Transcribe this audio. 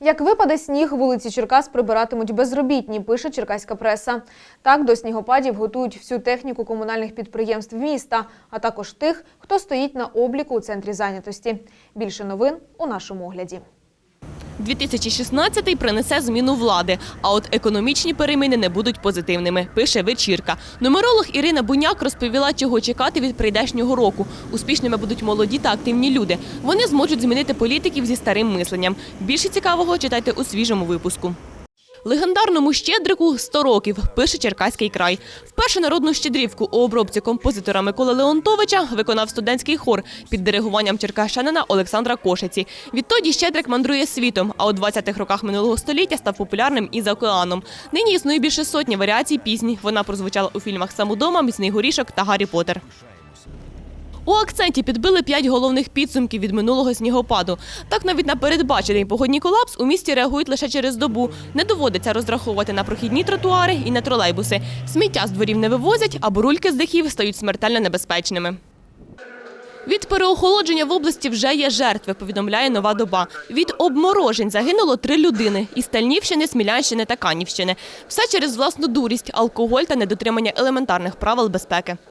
Як випаде сніг, вулиці Черкас прибиратимуть безробітні, пише черкаська преса. Так до снігопадів готують всю техніку комунальних підприємств міста, а також тих, хто стоїть на обліку у центрі зайнятості. Більше новин у нашому огляді. 2016 принесе зміну влади, а от економічні переміни не будуть позитивними, пише вечірка. Нумеролог Ірина Буняк розповіла, чого чекати від прийдешнього року. Успішними будуть молоді та активні люди. Вони зможуть змінити політиків зі старим мисленням. Більше цікавого читайте у свіжому випуску. Легендарному щедрику 100 років, пише Черкаський край. Вперше народну щедрівку у обробці композитора Миколи Леонтовича виконав студентський хор під диригуванням черкащанина Олександра Кошиці. Відтоді щедрик мандрує світом, а у 20-х роках минулого століття став популярним і за океаном. Нині існує більше сотні варіацій пісні. Вона прозвучала у фільмах «Самодома», «Міцний горішок» та «Гаррі Поттер». У акценті підбили п'ять головних підсумків від минулого снігопаду. Так навіть на передбачений погодній колапс у місті реагують лише через добу. Не доводиться розраховувати на прохідні тротуари і на тролейбуси. Сміття з дворів не вивозять, а бурульки з дахів стають смертельно небезпечними. Від переохолодження в області вже є жертви, повідомляє нова доба. Від обморожень загинуло три людини із Стальнівщини, Смілянщини та Канівщини. Все через власну дурість, алкоголь та недотримання елементарних правил безпеки.